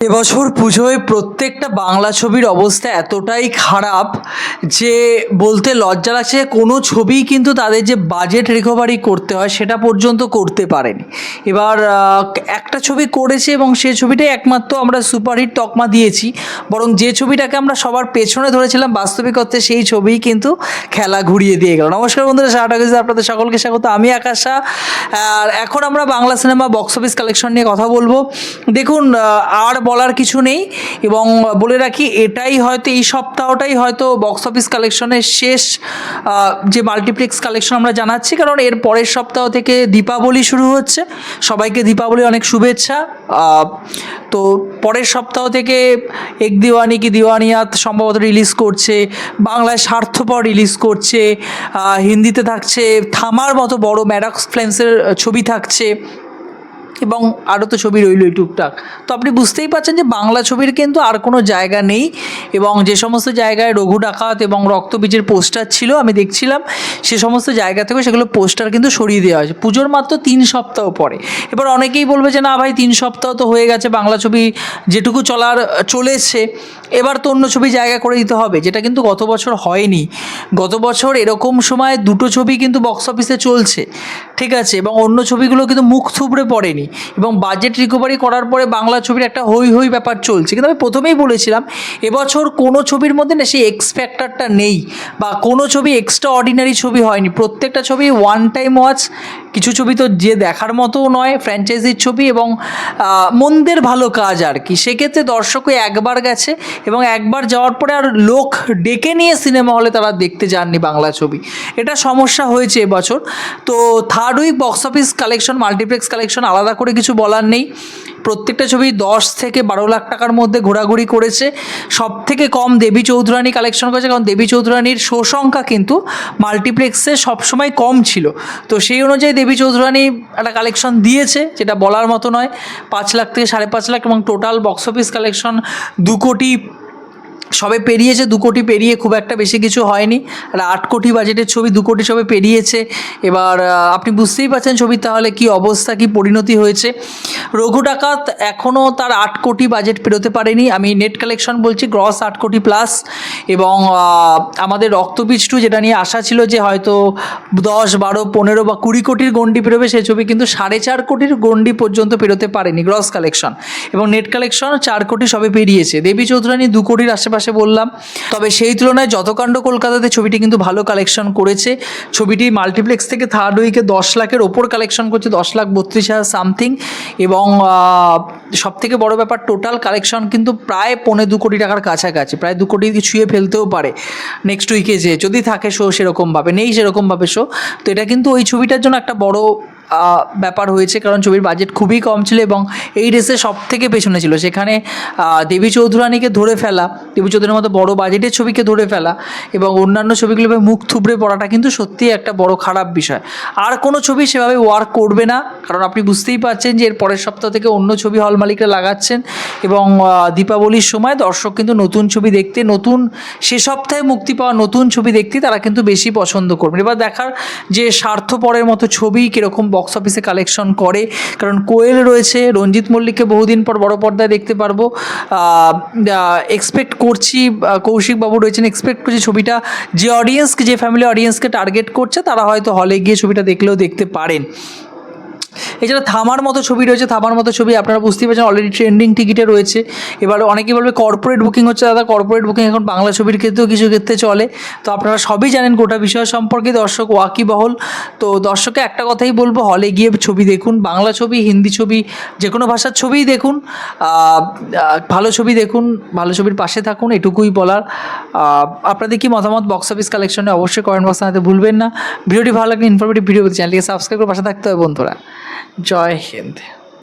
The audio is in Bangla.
এবছর পুজোয় প্রত্যেকটা বাংলা ছবির অবস্থা এতটাই খারাপ যে বলতে লজ্জা লাগছে কোনো ছবি কিন্তু তাদের যে বাজেট রিকভারি করতে হয় সেটা পর্যন্ত করতে পারেনি। এবার একটা ছবি করেছে এবং সে ছবিটাই একমাত্র আমরা সুপারহিট তকমা দিয়েছি। বরং যে ছবিটাকে আমরা সবার পেছনে ধরেছিলাম বাস্তবিকতে সেই ছবিই কিন্তু খেলা ঘুরিয়ে দিয়ে গেল। নমস্কার বন্ধুরা টাকিজ আপনাদের সকলকে স্বাগত। আমি আকাশ। আর এখন আমরা Bangla cinema box office collection নিয়ে কথা বলব। দেখুন আর বলার কিছু নেই এবং বলে রাখি এটাই হয়তো এই সপ্তাহটাই হয়তো বক্স অফিস কালেকশনের শেষ যে মাল্টিপ্লেক্স কালেকশন আমরা জানাচ্ছি, কারণ এর পরের সপ্তাহ থেকে দীপাবলি শুরু হচ্ছে। সবাইকে দীপাবলি অনেক শুভেচ্ছা। তো পরের সপ্তাহ থেকে এক দিওয়ানি কি দিওয়ানিয়াত সম্ভবত রিলিজ করছে, বাংলায় স্বার্থপর রিলিজ করছে হিন্দিতে থাকছে, থামার মতো বড় ম্যাডাক্স ফ্লেন্সের ছবি থাকছে। এবং আরও তো ছবি রইলই টুকটাক। তো আপনি বুঝতেই পারছেন যে বাংলা ছবির কিন্তু আর কোনো জায়গা নেই এবং যে সমস্ত জায়গায় রঘু ডাকাত এবং রক্তবীজের পোস্টার ছিল, আমি দেখছিলাম, সে সমস্ত জায়গা থেকে সেগুলো পোস্টার কিন্তু সরিয়ে দেওয়া হয়েছে। পুজোর মাত্র তিন সপ্তাহ পরে। এবার অনেকেই বলবে যে, না ভাই, তিন সপ্তাহ তো হয়ে গেছে, বাংলা ছবি যেটুকু চলার, চলেছে। এবার তো অন্য ছবি জায়গা করে দিতে হবে, যেটা কিন্তু গত বছর হয়নি। গত বছর এরকম সময় দুটো ছবি কিন্তু বক্স অফিসে চলছে, ঠিক আছে? এবং অন্য ছবিগুলো কিন্তু মুখ থুবড়ে পড়েনি। এবং বাজেট রিকভারি করার পরে বাংলা ছবির একটা হই হই ব্যাপার চলছে। কিন্তু আমি প্রথমেই বলেছিলাম, এবছর কোনো ছবির মধ্যে না সেই এক্স ফ্যাক্টরটা নেই, বা কোনো ছবি এক্সট্রা অর্ডিনারি ছবি হয়নি। প্রত্যেকটা ছবি ওয়ান টাইম ওয়াচ কিছু ছবি তো যে দেখার মতোও নয় ফ্র্যাঞ্চাইজির ছবি এবং মন্দের ভালো কাজ আর কি। সেক্ষেত্রে দর্শকও একবার গেছে এবং একবার যাওয়ার পরে আর লোক ডেকে নিয়ে সিনেমা হলে তারা দেখতে যাননি বাংলা ছবি। এটা সমস্যা হয়েছে এবছর। তো third week box office collection multiplex collection আলাদা করে কিছু বলার নেই। প্রত্যেকটা ছবি দশ থেকে বারো লাখ টাকার মধ্যে ঘোরাঘুরি করেছে। সব থেকে কম দেবী চৌধুরানী কালেকশন করেছে, কারণ দেবী চৌধুরানীর শো সংখ্যা কিন্তু মাল্টিপ্লেক্সে সবসময় কম ছিল। তো সেই অনুযায়ী দেবী চৌধুরানী একটা কালেকশন দিয়েছে, যেটা বলার মতো নয়। পাঁচ লাখ থেকে সাড়ে পাঁচ লাখ এবং টোটাল বক্স অফিস কালেকশন দু কোটি সবে পেরিয়েছে, দু কোটি পেরিয়ে খুব একটা বেশি কিছু হয়নি। আর আট কোটি বাজেটের ছবি দু কোটি সবে পেরিয়েছে। এবার আপনি বুঝতেই পারছেন ছবির তাহলে কি অবস্থা, কি পরিণতি হয়েছে। রঘু ডাকাত এখনও তার আট কোটি বাজেট পেরোতে পারেনি। আমি নেট কালেকশন বলছি গ্রস আট কোটি প্লাস এবং আমাদের রক্তবীজ টু যেটা নিয়ে আশা ছিল যে হয়তো দশ, বারো, পনেরো বা কুড়ি কোটির গন্ডি পেরোবে, সেই ছবি কিন্তু সাড়ে চার কোটির গন্ডি পর্যন্ত পেরোতে পারেনি গ্রস কালেকশন এবং নেট কালেকশন চার কোটি সবে পেরিয়েছে। দেবী চৌধুরানী দু কোটির আশেপাশে বললাম। তবে সেই তুলনায় যতকাণ্ড কলকাতাতে ছবিটি কিন্তু ভালো কালেকশন করেছে। ছবিটি মাল্টিপ্লেক্স থেকে থার্ড উইকে দশ লাখের ওপর কালেকশন করছে, দশ লাখ বত্রিশ হাজার সামথিং এবং সব থেকে বড় ব্যাপার টোটাল কালেকশন কিন্তু প্রায় পৌনে দু কোটি টাকার কাছাকাছি। প্রায় দু কোটি ছুঁয়ে ফেলতেও পারে নেক্সট উইকে যে। যদি থাকে শো সেরকমভাবে, নেই সেরকমভাবে শো তো এটা কিন্তু ওই ছবিটার জন্য একটা বড় ব্যাপার হয়েছে, কারণ ছবির বাজেট খুবই কম ছিল এবং এই রেসে সব থেকে পেছনে ছিল। সেখানে দেবী চৌধুরানীকে ধরে ফেলা, দেবী চৌধুরীর মতো বড় বাজেটের ছবিকে ধরে ফেলা এবং অন্যান্য ছবিগুলোকে মুখ থুবড়ে পড়াটা কিন্তু সত্যিই একটা বড় খারাপ বিষয়। আর কোনো ছবি সেভাবে ওয়ার্ক করবে না, কারণ আপনি বুঝতেই পারছেন যে এর পরের সপ্তাহ থেকে অন্য ছবি হল মালিকরা লাগাচ্ছেন এবং দীপাবলির সময় দর্শক কিন্তু নতুন ছবি দেখতে, নতুন, সে সপ্তাহে মুক্তি পাওয়া নতুন ছবি দেখতে তারা কিন্তু বেশি পছন্দ করবেন। এবার দেখার যে স্বার্থপরের মতো ছবি কীরকম বক্স অফিসে কালেকশন করে। কারণ কোয়েল রয়েছে, রঞ্জিত মল্লিককে বহুদিন পর বড় পর্দায় দেখতে পারব। এক্সপেক্ট করছি কৌশিকবাবু কৌশিক বাবু রয়েছেন এক্সপেক্ট করছি ছবিটা। যে অডিয়েন্সকে যে ফ্যামিলি অডিয়েন্সকে টার্গেট করছে, তারা হয়তো হলে গিয়ে ছবিটা দেখলেও দেখতে পারেন। এছাড়া থামার মতো ছবি রয়েছে, থামার মতো ছবি, আপনারা বুঝতেই পারছেন অলরেডি ট্রেন্ডিং টিকিটে রয়েছে। এবার অনেকেই বলবে কর্পোরেট বুকিং হচ্ছে, দাদা কর্পোরেট বুকিং এখন বাংলা ছবির ক্ষেত্রেও কিছু ক্ষেত্রে চলে। তো আপনারা সবই জানেন গোটা বিষয় সম্পর্কে, দর্শক ওয়াকিবহল। তো দর্শককে একটা কথাই বলব হলে গিয়ে ছবি দেখুন, বাংলা ছবি, হিন্দি ছবি যে কোনো ভাষার ছবিই দেখুন ভালো ছবি দেখুন, ভালো ছবির পাশে থাকুন, এটুকুই বলার। আপনাদের কি মতামত বক্স অফিস কালেকশনে অবশ্যই কমেন্ট বক্সে জানাতে ভুলবেন না। ভিডিওটি ভালো লাগলে ইনফরমেটিভ ভিডিও চ্যানেলটিকে সাবস্ক্রাইব করে পাশে থাকতে হবে, বন্ধুরা। জয় হিন্দ।